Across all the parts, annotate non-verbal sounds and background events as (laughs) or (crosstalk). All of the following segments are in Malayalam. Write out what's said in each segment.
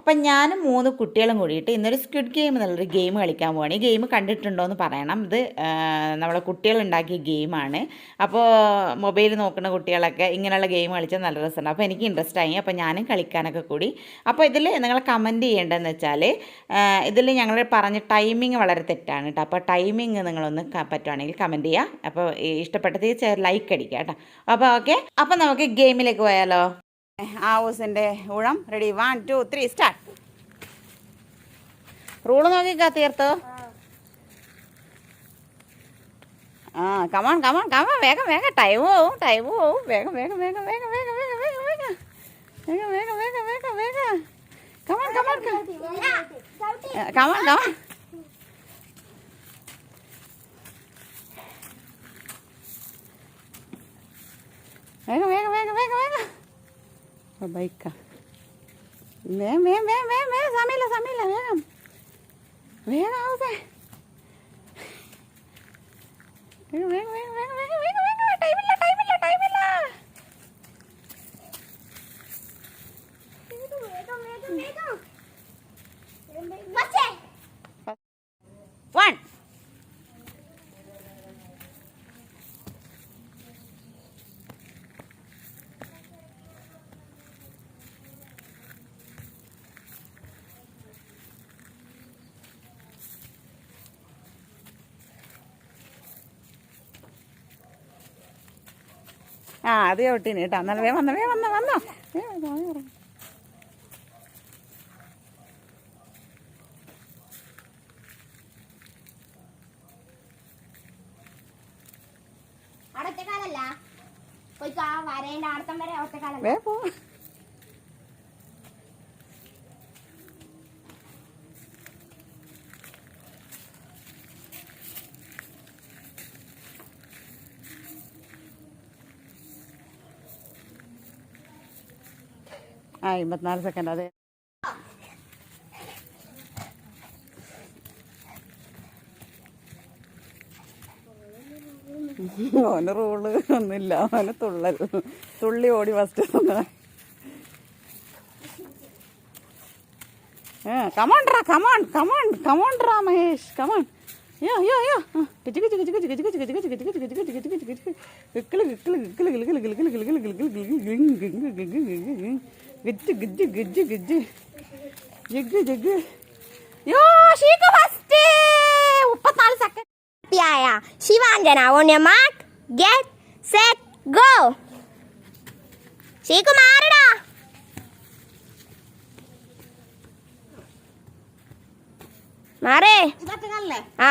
അപ്പം ഞാനും മൂന്ന് കുട്ടികളും കൂടിയിട്ട് ഇന്നൊരു സ്ക്വിഡ് ഗെയിം എന്നുള്ളൊരു ഗെയിം കളിക്കാൻ പോവാണ്. ഈ ഗെയിം കണ്ടിട്ടുണ്ടോ എന്ന് പറയണം. ഇത് നമ്മളെ കുട്ടികളുണ്ടാക്കിയ ഗെയിമാണ് അപ്പോൾ മൊബൈൽ നോക്കുന്ന കുട്ടികളൊക്കെ ഇങ്ങനെയുള്ള ഗെയിം കളിച്ചാൽ നല്ല രസമുണ്ട്. അപ്പോൾ എനിക്ക് ഇൻട്രസ്റ്റ് ആയി. അപ്പോൾ ഞാനും കളിക്കാനൊക്കെ കൂടി. അപ്പോൾ ഇതിൽ നിങ്ങൾ കമന്റ് ചെയ്യേണ്ടതെന്ന് വെച്ചാൽ ഇതിൽ ഞങ്ങൾ പറഞ്ഞ ടൈമിങ് വളരെ തെറ്റാണ് കേട്ടോ. അപ്പോൾ ടൈമിങ് നിങ്ങളൊന്ന് പറ്റുവാണെങ്കിൽ കമന്റ് ചെയ്യുക. അപ്പോൾ ഇഷ്ടപ്പെട്ടത് ലൈക്ക് അടിക്കുക കേട്ടോ. അപ്പോൾ ഓക്കെ അപ്പോൾ നമുക്ക് ഗെയിമിലേക്ക് പോയാലോ? ഹൗസിന്റെ ഊഴം ready one two three start rule നോക്കിക്കാ തീർത്ത് ആ കമാൺ കമാൺ കമാൺ വേഗം വേഗം ടൈം പോവും ടൈം പോവും വേഗം വേഗം വേഗം വേഗം വേഗം വേഗം വേഗം വേഗം വേഗം വേഗം വേഗം വേഗം വേഗം കമാൺ കമാൺ കമാൺ കമാൺ വേഗം വേഗം Babaica. Vean, vean, vean, vean, vean, Samila, Samila, vean. Vean, José. Vean, vean, vean. ആ അത് ചവിട്ടിന് കേട്ടോ. എന്നാലും വേ വന്നോ വേ വന്നോ വന്നോ. ഒറ്റക്കാലല്ല പോയി കാ വരേണ്ട അടുത്തം വരെ വേ പോ. ആ അമ്പത്തിനാല് സെക്കൻഡ് അതെ ഓന് റൂൾ ഒന്നുമില്ല ഓന് തുള്ളൽ തുള്ളി ഓടി ഫസ്റ്റ് കമോൺട്രാ come on come on കമോൺട്രാ Mahesh come on yo yo yo Kichu Kichu Kichu Kichu Kichu Kichu Kichu Kichu Kichu Kichu Kichu Kichu Kichu കിക്കിൾ കിക്കിൾ കിക്കിൾ കിളിക്കിൾ കിളിക്കിൾ കിളിക്കിൾ കിളിക്കിൾ കിളിക്കിൾ ഗിജ് ഗിജ് ഗിജ് ഗിജ്. ജഗ് ജഗ്. യോ ഷീക്ക് ഫസ്റ്റ് മുപ്പത്തിനാല് സെക്കൻഡ് ായ Shivanjana on your mark get set go ശീക്കു മാറടാ. മാറേ. ആ.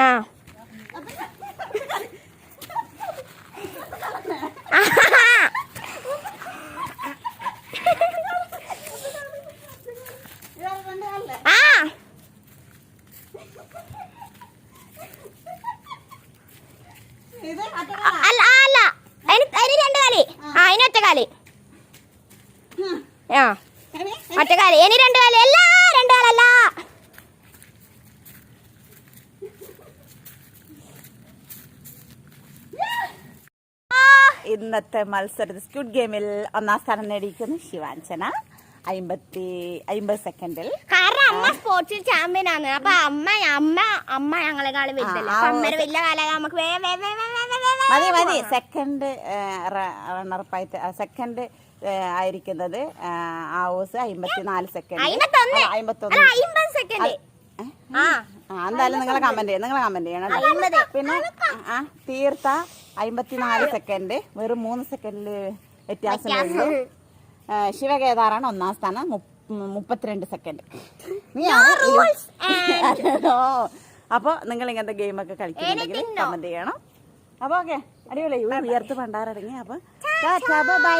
ആ. ആ. അല്ല അല്ല. അതിന് അതിന് രണ്ട് കാലി. ആ. അതിന് ഒറ്റ കാലി. ആ. ഒറ്റ കാലി. ഇനി രണ്ട് കാലി. അല്ല രണ്ട് കാലല്ല. ഇന്നത്തെ മത്സരത്തിൽ സ്ക്യൂഡ് ഗെയിമിൽ ഒന്നാം സ്ഥാനം നേടിയിരിക്കുന്നു ശിവാഞ്ജന. അമ്പത്തി അമ്പത് സെക്കൻഡിൽ കാരണം അമ്മ സ്പോർട്സിൽ ചാമ്പ്യൻ ആണ്. അപ്പൊ അമ്മ അമ്മ അമ്മ ഞങ്ങളെക്കാൾ വലുതല്ല. അമ്മയുടെ വലിയ കാലം നമുക്ക് വേ വേ വേ വേ വേ മതി മതി. സെക്കൻഡ് റണ്ണർപ്പായിട്ട് സെക്കൻഡ് ആയിരിക്കുന്നത് ആവോസ് അമ്പത്തിനാല് സെക്കൻഡ് അമ്പത്തൊന്ന് സെക്കൻഡ് എന്തായാലും നിങ്ങളെ കമന്റ് ചെയ്യണം നിങ്ങളെ കമന്റ് ചെയ്യണം പിന്നെ തീർത്ത അമ്പത്തിനാല് സെക്കൻഡ് വെറും മൂന്ന് സെക്കൻഡിൽ വ്യത്യാസം. ശിവകേദാറാണ് ഒന്നാം സ്ഥാനം. മുപ്പ- മുപ്പത്തിരണ്ട് സെക്കൻഡ് (laughs) അപ്പൊ നിങ്ങൾ ഇങ്ങനത്തെ ഗെയിമൊക്കെ കളിക്കുന്നുണ്ടെങ്കിൽ. കമന്റ് ചെയ്യണം. അപ്പൊ ഓക്കെ അടിപൊളി. ഉയർത്ത് പണ്ടാറടങ്ങി അപ്പൊ ബൈ